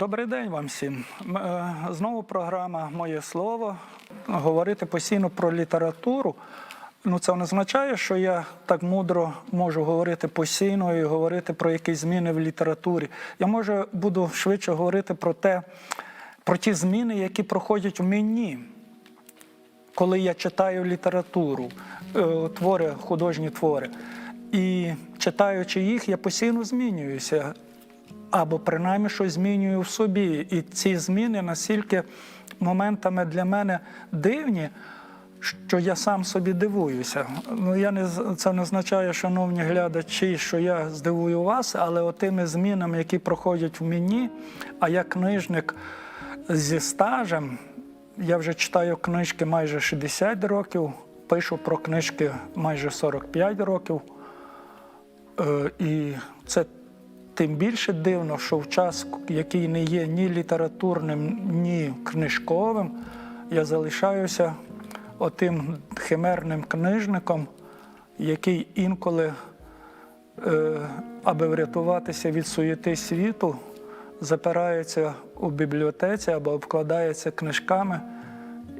Добрий день вам всім. Е, Знову програма Моє слово. Говорити постійно про літературу. Ну, це не означає, що я так мудро можу говорити постійно і говорити про якісь зміни в літературі. Я може буду швидше говорити про те, про ті зміни, які проходять у мені, коли я читаю літературу, е, твори, художні твори. І читаючи їх, я постійно змінююся або принаймні щось змінюю в собі. І ці зміни настільки моментами для мене дивні, що я сам собі дивуюся. Ну я не це не означає, шановні глядачі, що я здивую вас, але отими змінами, які проходять в мені, а я книжник зі стажем. Я вже читаю книжки майже 60 років, пишу про книжки майже 45 років. Е, І це тим більше дивно, що в час, який не є ні літературним, ні книжковим, я залишаюся отим химерним книжником, який інколи, е, аби врятуватися від суєти світу, запирається у бібліотеці або обкладається книжками,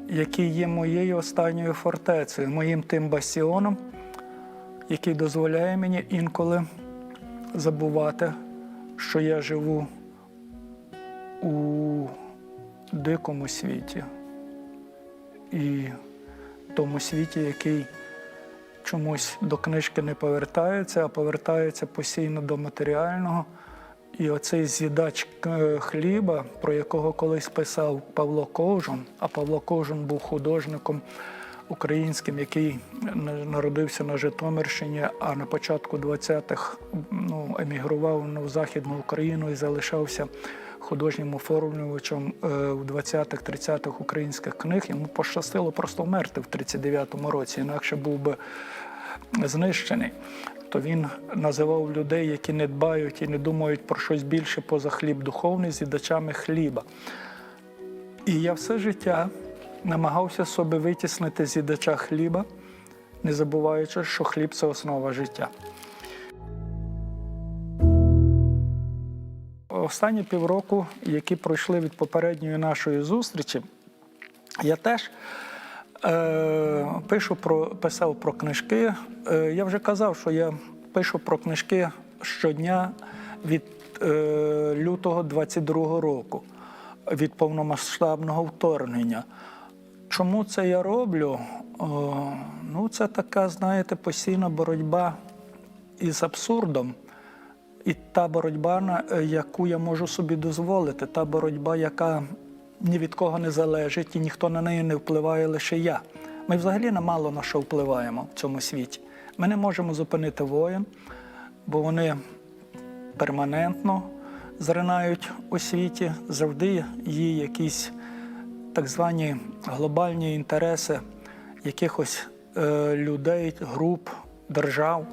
які є моєю останньою фортецею, моїм тим бастіоном, який дозволяє мені інколи забувати, що я живу у дикому світі і тому світі, який чомусь до книжки не повертається, а повертається постійно до матеріального. І оцей з'їдач е, хліба, про якого колись писав Павло Ковжун, а Павло Ковжун був художником українським, який на- народився на Житомирщині, а на початку 20-х ну, емігрував на Західну Україну і залишався художнім оформлювачем е, у 20-х, 30-х українських книг. Йому пощастило просто вмерти в 39-му році, інакше був би знищений. То він називав людей, які не дбають і не думають про щось більше поза хліб духовний, з'їдачами хліба. І я все життя намагався собі витіснити з'їдача хліба, не забуваючи, що хліб це основа життя. Останні півроку, які пройшли від попередньої нашої зустрічі, я теж е, пишу про, писав про книжки. Е, я вже казав, що я пишу про книжки щодня від е, лютого 22-го року, від повномасштабного вторгнення. Чому це я роблю? О, ну, це така, знаєте, постійна боротьба із абсурдом. І та боротьба, е, яку я можу собі дозволити, та боротьба, яка ні від кого не залежить, і ніхто на неї не впливає, лише я. Ми взагалі на мало на що впливаємо в цьому світі. Ми не можемо зупинити воїн, бо вони перманентно зринають у світі, завжди є якісь так звані глобальні інтереси якихось е, людей, груп, держав,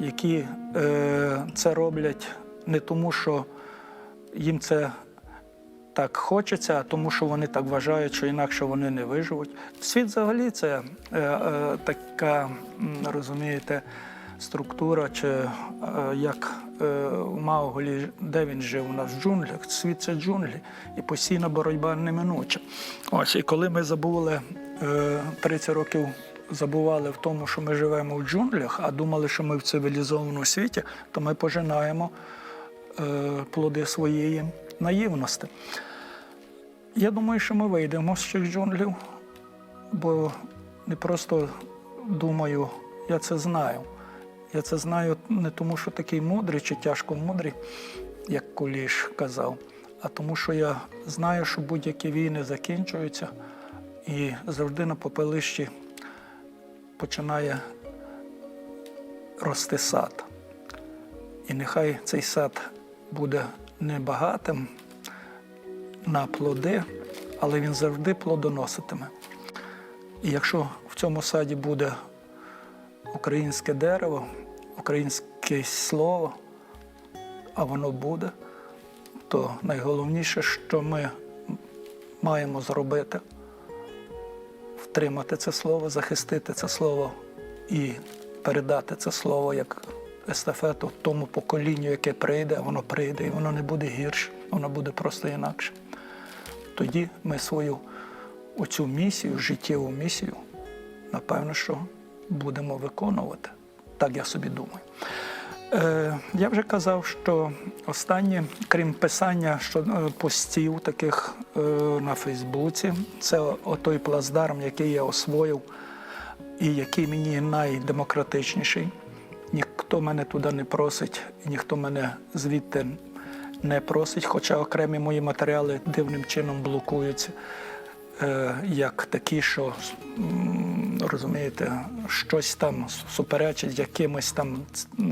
які е, це роблять не тому, що їм це так хочеться, а тому, що вони так вважають, що інакше вони не виживуть. Світ взагалі це е, е, така, розумієте, структура, чи е, як е, у Мауглі, де він жив у нас в джунглях. Світ це джунглі, і постійна боротьба неминуча. Ось, і коли ми забули е, 30 років. Забували в тому, що ми живемо в джунглях, а думали, що ми в цивілізованому світі, то ми пожинаємо е, плоди своєї наївності. Я думаю, що ми вийдемо з цих джунглів, бо не просто думаю, я це знаю. Я це знаю не тому, що такий мудрий чи тяжко мудрий, як Куліш казав, а тому, що я знаю, що будь-які війни закінчуються, і завжди на попелищі починає рости сад. І нехай цей сад буде небагатим на плоди, але він завжди плодоноситиме. І якщо в цьому саді буде українське дерево, українське слово, а воно буде, то найголовніше, що ми маємо зробити, втримати це слово, захистити це слово і передати це слово як естафету тому поколінню, яке прийде, а воно прийде, і воно не буде гірше, воно буде просто інакше. Тоді ми свою оцю місію, життєву місію, напевно, що будемо виконувати. Так я собі думаю. Е, я вже казав, що останнє, крім писання що, е, постів таких е, на Фейсбуці, це той плацдарм, який я освоїв і який мені найдемократичніший. Ніхто мене туди не просить, і ніхто мене звідти не просить, хоча окремі мої матеріали дивним чином блокуються, е, як такі, що м, розумієте, щось там суперечить якимось там е,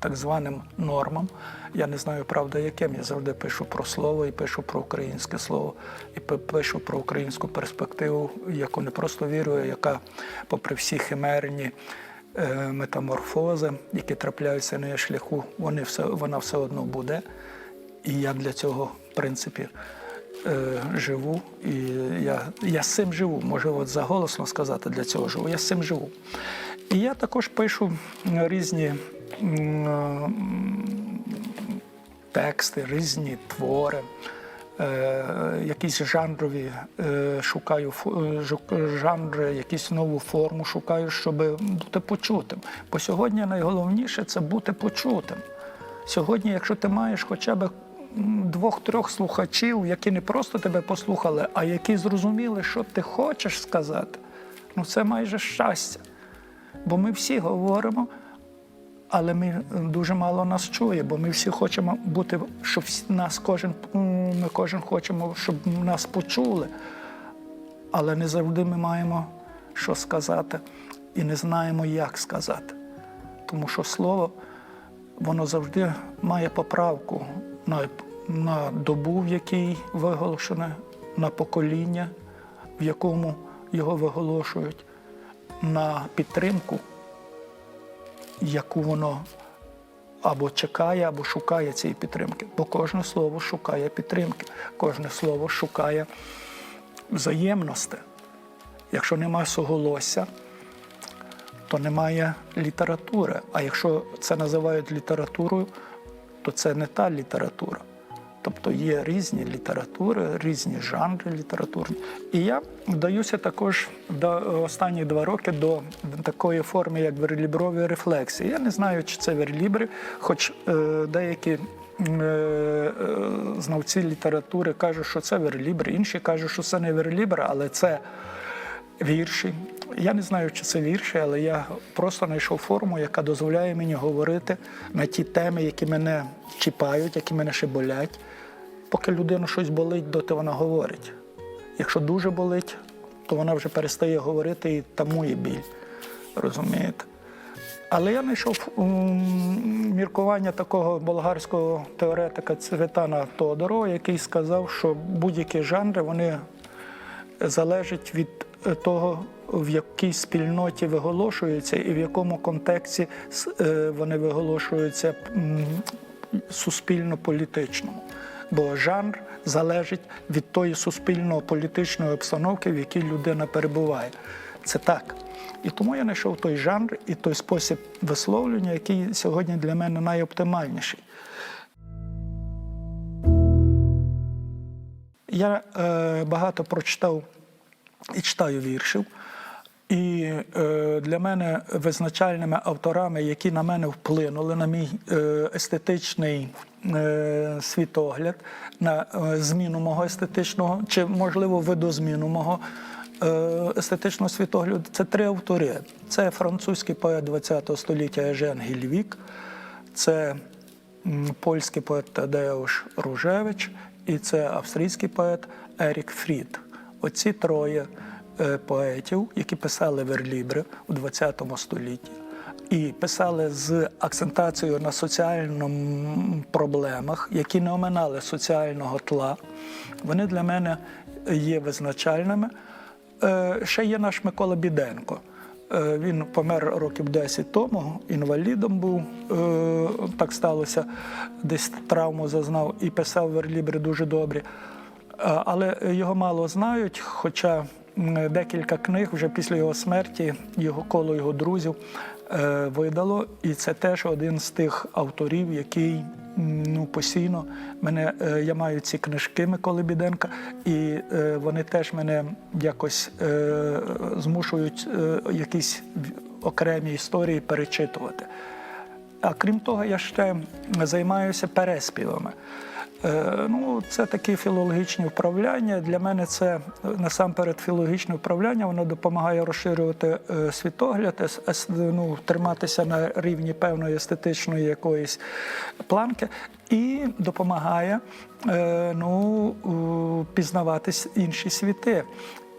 так званим нормам. Я не знаю, правда, яким. Я завжди пишу про слово і пишу про українське слово, і пишу про українську перспективу, яку не просто вірю, а яка, попри всі химерні е, метаморфози, які трапляються на шляху, вони все, вона все одно буде. І я для цього, в принципі, живу. І я, я з цим живу. Може, от заголосно сказати для цього живу. Я з цим живу. І я також пишу різні м, тексти, різні твори. Е, якісь жанрові е, шукаю е, жанри, якісь нову форму шукаю, щоб бути почутим. Бо сьогодні найголовніше це бути почутим. Сьогодні, якщо ти маєш хоча б двох-трьох слухачів, які не просто тебе послухали, а які зрозуміли, що ти хочеш сказати, ну це майже щастя. Бо ми всі говоримо, але ми дуже мало нас чує, бо ми всі хочемо бути, щоб нас кожен, ми кожен хочемо, щоб нас почули. Але не завжди ми маємо що сказати і не знаємо, як сказати. Тому що слово, воно завжди має поправку на, на добу, в якій виголошене, на покоління, в якому його виголошують, на підтримку, яку воно або чекає, або шукає цієї підтримки. Бо кожне слово шукає підтримки, кожне слово шукає взаємності. Якщо немає суголосся, то немає літератури. А якщо це називають літературою, то це не та література. Тобто є різні літератури, різні жанри літературні. І я вдаюся також до останні два роки до такої форми, як верліброві рефлексії. Я не знаю, чи це верлібри, хоч е, деякі е, е, знавці літератури кажуть, що це верлібри, інші кажуть, що це не верлібри, але це вірші. Я не знаю, чи це вірші, але я просто знайшов форму, яка дозволяє мені говорити на ті теми, які мене чіпають, які мене ще болять. Поки людину щось болить, доти вона говорить. Якщо дуже болить, то вона вже перестає говорити і тамує біль. Розумієте? Але я знайшов міркування такого болгарського теоретика Цветана Тодорова, який сказав, що будь-які жанри вони залежать від е, того, в якій спільноті виголошуються і в якому контексті е, вони виголошуються суспільно-політичному. Бо жанр залежить від тої суспільно-політичної обстановки, в якій людина перебуває. Це так. І тому я знайшов той жанр і той спосіб висловлення, який сьогодні для мене найоптимальніший. Я е, багато прочитав і читаю віршів. І е, для мене визначальними авторами, які на мене вплинули, на мій е, естетичний е, світогляд, на е, зміну мого естетичного, чи, можливо, видозміну мого е, естетичного світогляду, це три автори. Це французький поет ХХ століття Ежен Гільвік, це польський поет Тадеуш Ружевич і це австрійський поет Ерік Фрід. Оці троє е, поетів, які писали верлібри у ХХ столітті, і писали з акцентацією на соціальному проблемах, які не оминали соціального тла. Вони для мене є визначальними. Е, Ще є наш Микола Біденко. Е, Він помер років 10 тому, інвалідом був, е, так сталося, десь травму зазнав і писав верлібри дуже добрі. Е, Але його мало знають, хоча декілька книг вже після його смерті, його коло його друзів видало, і це теж один з тих авторів, який ну, постійно мене е, я маю ці книжки Миколи Біденка, і е, вони теж мене якось е, змушують е, якісь окремі історії перечитувати. А крім того, я ще займаюся переспівами. Е, Ну, це такі філологічні вправляння. Для мене це е, насамперед філологічне вправляння. Воно допомагає розширювати е, світогляд, ну, триматися на рівні певної естетичної якоїсь планки, і допомагає ну, пізнавати інші світи.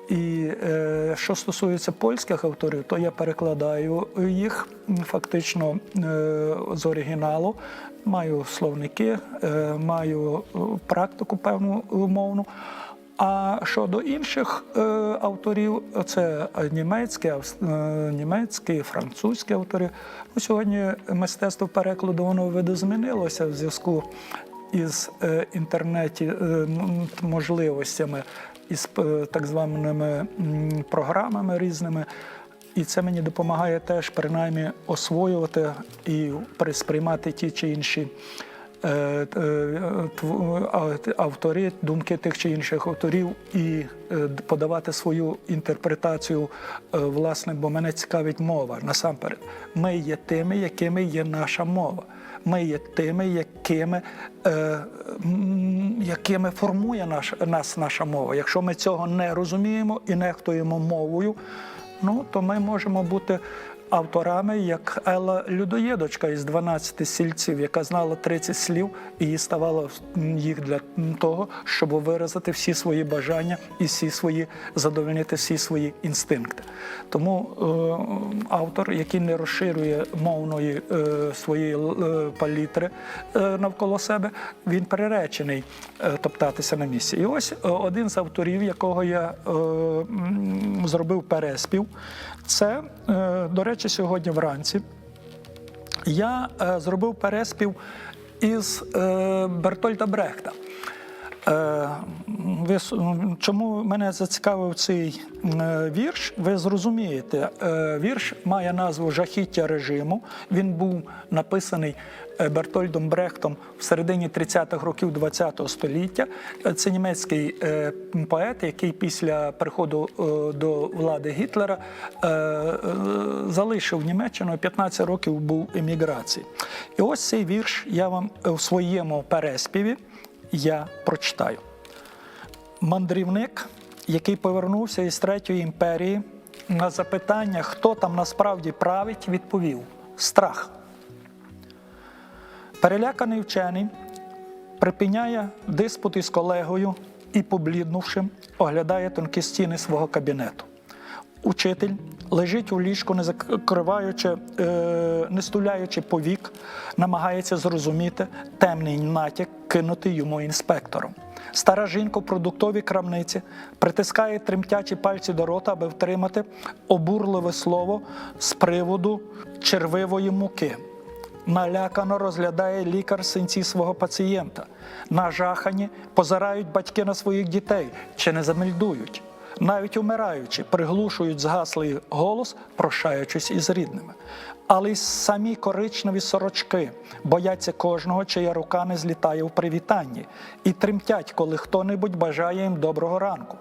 І е, що стосується польських авторів, то я перекладаю їх фактично е, з оригіналу. Маю словники, е, маю е, практику певну умовну. А щодо інших е, авторів, це німецькі, е, німецькі, французькі автори. Ну, сьогодні мистецтво перекладу воно видозмінилося в зв'язку із е, інтернеті е, можливостями, із е, так званими програмами різними. І це мені допомагає теж принаймні освоювати і при- сприймати ті чи інші е, е, автори, думки тих чи інших авторів і подавати свою інтерпретацію власне, бо мене цікавить мова насамперед. Ми є тими, якими є наша мова. Ми є тими, якими, е, якими формує наш, нас наша мова. Якщо ми цього не розуміємо і нехтуємо мовою, ну то ми можемо бути авторами, як Елла Людоєдочка із 12 сільців, яка знала 30 слів, і їй ставало їх для того, щоб виразити всі свої бажання і всі свої задовольнити всі свої інстинкти. Тому е, автор, який не розширює мовної е, своєї е, палітри е, навколо себе, він приречений е, топтатися на місці. І ось е, один з авторів, якого я е, зробив переспів, це, е, до речі, сьогодні вранці. Я е, зробив переспів із е, Бертольда Брехта. Е, ви, чому мене зацікавив цей е, вірш? Ви зрозумієте, е, вірш має назву Жахіття режиму. Він був написаний Бертольдом Брехтом в середині 30-х років ХХ століття. Це німецький поет, який після приходу до влади Гітлера залишив Німеччину, 15 років був еміграції. І ось цей вірш я вам в своєму переспіві я прочитаю. Мандрівник, який повернувся із Третьої імперії, на запитання, хто там насправді править, відповів: страх. Переляканий вчений припиняє диспут із колегою і, побліднувши, оглядає тонкі стіни свого кабінету. Учитель лежить у ліжку, не закриваючи, е, не стуляючи повік, намагається зрозуміти темний натяк, кинутий йому інспектором. Стара жінка в продуктовій крамниці притискає тремтячі пальці до рота, аби втримати обурливе слово з приводу червивої муки. Налякано розглядає лікар синці свого пацієнта. Нажахані позирають батьки на своїх дітей чи не замельдують. Навіть умираючи, приглушують згаслий голос, прощаючись із рідними. Але й самі коричневі сорочки бояться кожного, чия рука не злітає в привітанні, і тремтять, коли хто-небудь бажає їм доброго ранку.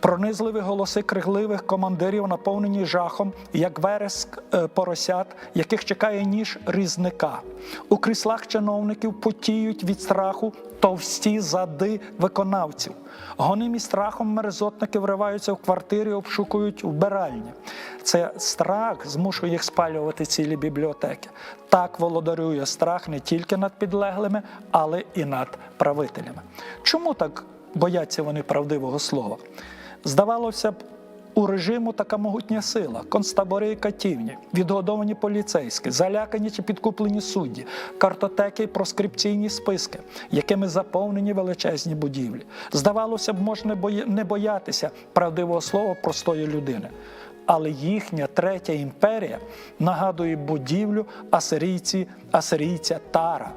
Пронизливі голоси кригливих командирів наповнені жахом, як вереск е, поросят, яких чекає ніж різника. У кріслах чиновників потіють від страху товсті зади виконавців. Гонимі страхом мерзотники вриваються в квартири, обшукують вбиральні. Це страх змушує їх спалювати цілі бібліотеки. Так володарює страх не тільки над підлеглими, але і над правителями. Чому так бояться вони правдивого слова? Здавалося б, у режиму така могутня сила, концтабори і катівні, відгодовані поліцейські, залякані чи підкуплені судді, картотеки і проскрипційні списки, якими заповнені величезні будівлі. Здавалося б, можна не боятися правдивого слова простої людини. Але їхня третя імперія нагадує будівлю асирійці, асирійця Тара.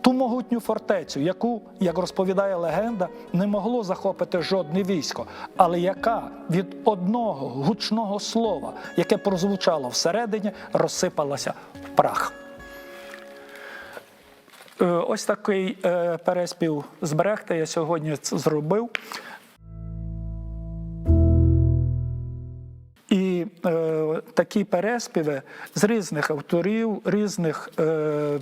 Ту могутню фортецю, яку, як розповідає легенда, не могло захопити жодне військо, але яка від одного гучного слова, яке прозвучало всередині, розсипалася в прах. Е, Ось такий е, переспів з Брехта я сьогодні зробив. Такі переспіви з різних авторів, різних е,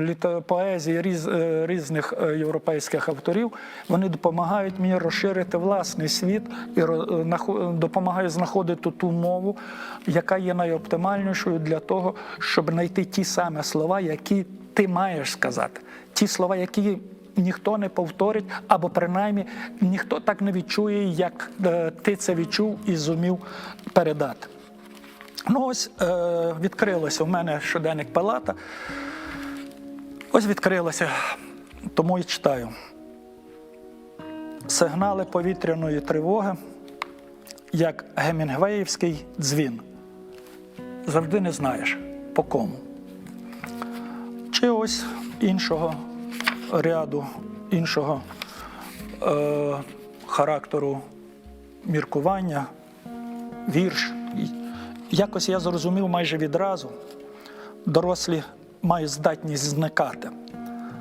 літа- поезій, е, різних е, європейських авторів, вони допомагають мені розширити власний світ і е, допомагають знаходити ту мову, яка є найоптимальнішою для того, щоб знайти ті самі слова, які ти маєш сказати, ті слова, які ніхто не повторить, або принаймні ніхто так не відчує, як е, ти це відчув і зумів передати. Ну ось е, відкрилося в мене щоденник Палата. Ось відкрилося, тому і читаю. Сигнали повітряної тривоги, як Гемінгвеївський дзвін. Завжди не знаєш по кому. Чи ось іншого ряду, іншого е, характеру міркування, вірш. Якось я зрозумів майже відразу, дорослі мають здатність зникати.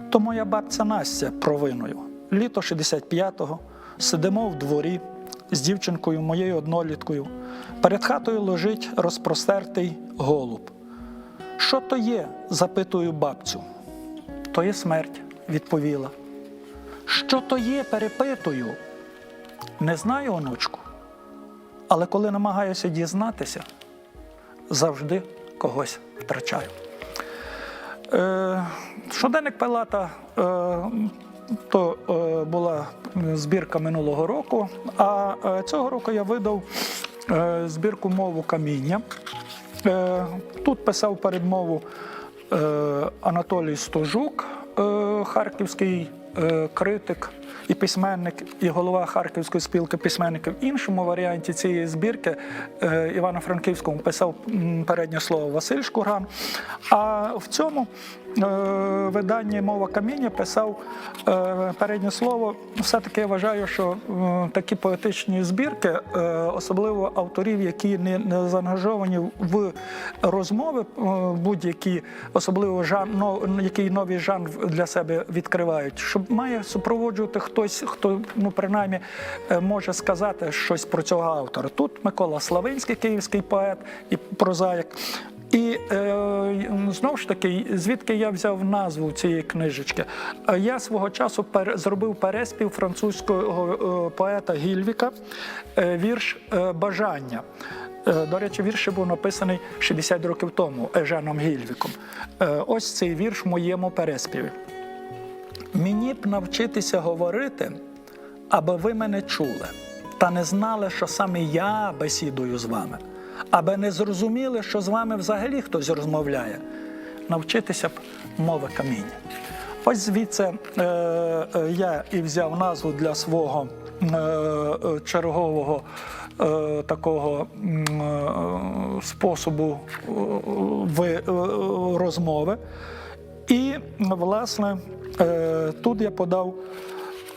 То моя бабця Настя провиною. Літо 65-го сидимо в дворі з дівчинкою моєю одноліткою. Перед хатою лежить розпростертий голуб. Що то є? запитую бабцю. То є смерть, відповіла. Що то є, перепитую. Не знаю, онучку. Але коли намагаюся дізнатися, завжди когось втрачаю. Е, щоденник Пилата е, то е, була збірка минулого року, а е, цього року я видав е, збірку мову каміння. Е, тут писав передмову е, Анатолій Стожук, харківський е, критик і письменник, і голова Харківської спілки письменників. В іншому варіанті цієї збірки е, Івано-Франківському писав переднє слово Василь Шкурган. А в цьому е, виданні Мова каміння писав е, переднє слово. Все-таки я вважаю, що е, такі поетичні збірки, е, особливо авторів, які не, заангажовані в розмови, е, будь-які, особливо жан, но, який новий жанр для себе відкривають, щоб має супроводжувати хтось, хто ну принаймні е, може сказати щось про цього автора. Тут Микола Славинський, київський поет і прозаїк. І е, знову ж таки, звідки я взяв назву цієї книжечки? Е, Я свого часу пер, зробив переспів французького е, поета Гільвіка, е, вірш Бажання. До речі, вірш був написаний 60 років тому Еженом Гільвіком. Ось цей вірш в моєму переспіві. Мені б навчитися говорити, аби ви мене чули, та не знали, що саме я бесідую з вами, аби не зрозуміли, що з вами взагалі хтось розмовляє. Навчитися б мови каміння. Ось звідси е, е, я і взяв назву для свого е, е, чергового е, такого е, способу е, е, розмови. І, власне, е, тут я подав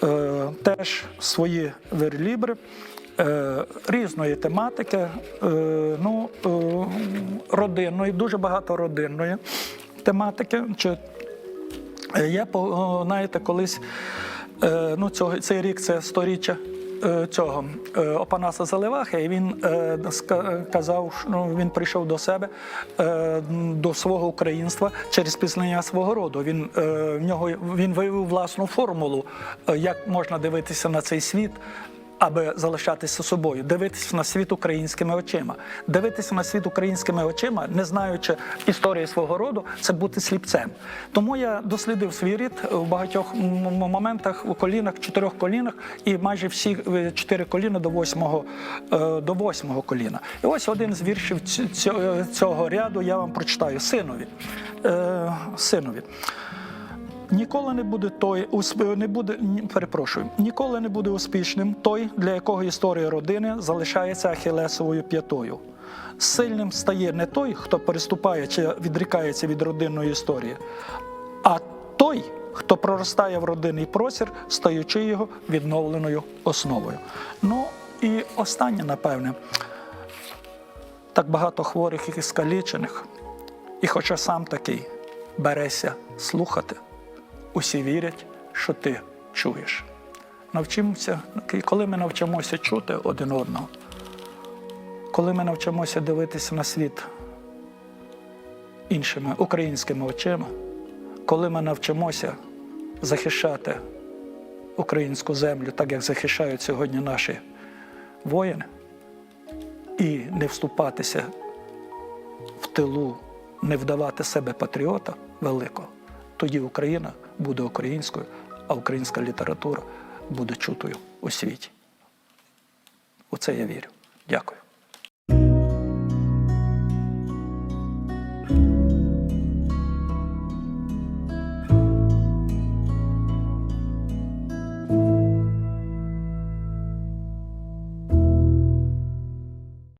е, теж свої верлібри різної тематики, е, ну, е, родинної, дуже багато родинної тематики. Чи Е, Я знаєте, колись е, ну, цього, цей рік це сторіччя е, цього е, Опанаса Заливахи, і він е, казав, ну, він прийшов до себе е, до свого українства через пізнання свого роду. Він е, в нього він виявив власну формулу, е, як можна дивитися на цей світ. Аби залишатися собою, дивитися на світ українськими очима, дивитися на світ українськими очима, не знаючи історії свого роду, це бути сліпцем. Тому я дослідив свій рід в багатьох моментах у колінах, чотирьох колінах, і майже всі е, чотири коліна до восьмого, е, до восьмого коліна. І ось один з віршів цього, цього ряду я вам прочитаю синові. Е, синові. Ніколи не буде той не буде перепрошую, ніколи не буде успішним той, для якого історія родини залишається ахілесовою п'ятою. Сильним стає не той, хто переступає чи відрікається від родинної історії, а той, хто проростає в родинний простір, стаючи його відновленою основою. Ну і останнє, напевне, так багато хворих і скалічених. І хоча сам такий береся слухати, усі вірять, що ти чуєш. Навчимося, коли ми навчимося чути один одного, коли ми навчимося дивитися на світ іншими українськими очима, коли ми навчимося захищати українську землю, так як захищають сьогодні наші воїни, і не вступатися в тилу, не вдавати себе патріота великого, тоді Україна буде українською, а українська література буде чутою у світі. У це я вірю. Дякую.